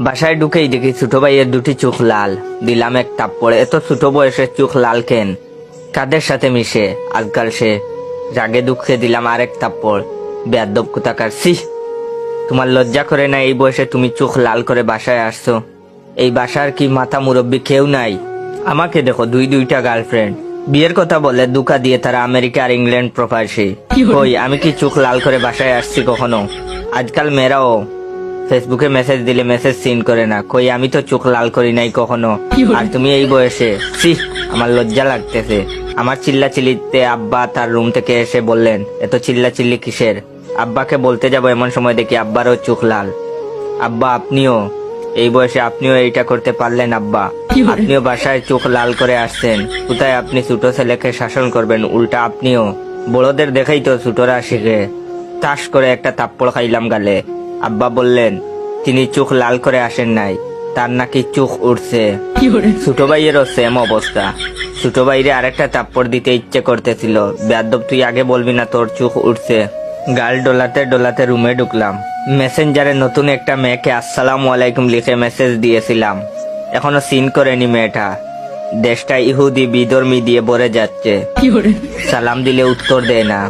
বাসায় ঢুকেই দেখি ছোট ভাইয়ের দুটি চোখ লাল। দিলাম এক তাপ্পড় এত ছোট বয়সের চোখ লাল কেন? কাদের সাথে মিশে? আজকাল সে রাগে দুঃখে দিলাম আরেক তাপ্পড় বেয়াদব কুতাকার সি তোমার লজ্জা করে না এই বয়সে তুমি চোখ লাল করে বাসায় আসছো? এই বাসার কি মাথা মুরব্বী কেউ নাই? আমাকে দেখো দুই দুইটা গার্লফ্রেন্ড। বিয়ের কথা বলে দুকা দিয়ে তারা আমেরিকা আর ইংল্যান্ড প্রবাসী। কই আমি কি চোখ লাল করে বাসায় আসছি কখনো? আজকাল মেয়েরাও ফেসবুকে মেসেজ দিলে মেসেজ সিন করে না। কই আমি তো চোখ লাল করি নাই কখনো। আর তুমি এই বয়সে সি আমার লজ্জা লাগতেছে। আমার চিল্লা চিল্লিতে আব্বা তার রুম থেকে এসে বললেন এত চিল্লা চিল্লি কিসের? আব্বাকে বলতে যাব এমন সময় দেখি আব্বারও চোখ লাল। আব্বা আপনিও? এই বয়সে আপনিও এইটা করতে পারলেন আব্বা? আপনিও বাসায় চোখ লাল করে আসছেন। কোথায় আপনি ছোট ছেলেকে শাসন করবেন? উল্টা আপনিও? বড়দের দেখেই তো ছোটরা শিখে। তাস করে একটা তাপ্পড় খাইলাম গালে। আব্বা বললেন তিনি চোখ লাল করে আসেন নাই তার নাকি চোখ উঠছে ছোট ভাইয়েরও সেম অবস্থা। ছোট ভাইরে আরেকটা তাপ্পড় দিতে ইচ্ছে করতেছিল। বেয়াদব তুই আগে বলবি না তোর চোখ উঠছে গাল ডোলাতে ডোলাতে রুমে ঢুকলাম। মেসেঞ্জারে নতুন একটা মেয়েকে আসসালামু আলাইকুম লিখে মেসেজ দিয়েছিলাম। এখনও সিন করেনি মেয়েটা। দেশটা ইহুদি বিধর্মী দিয়ে ভরে যাচ্ছে। সালাম দিলে উত্তর দেয় না।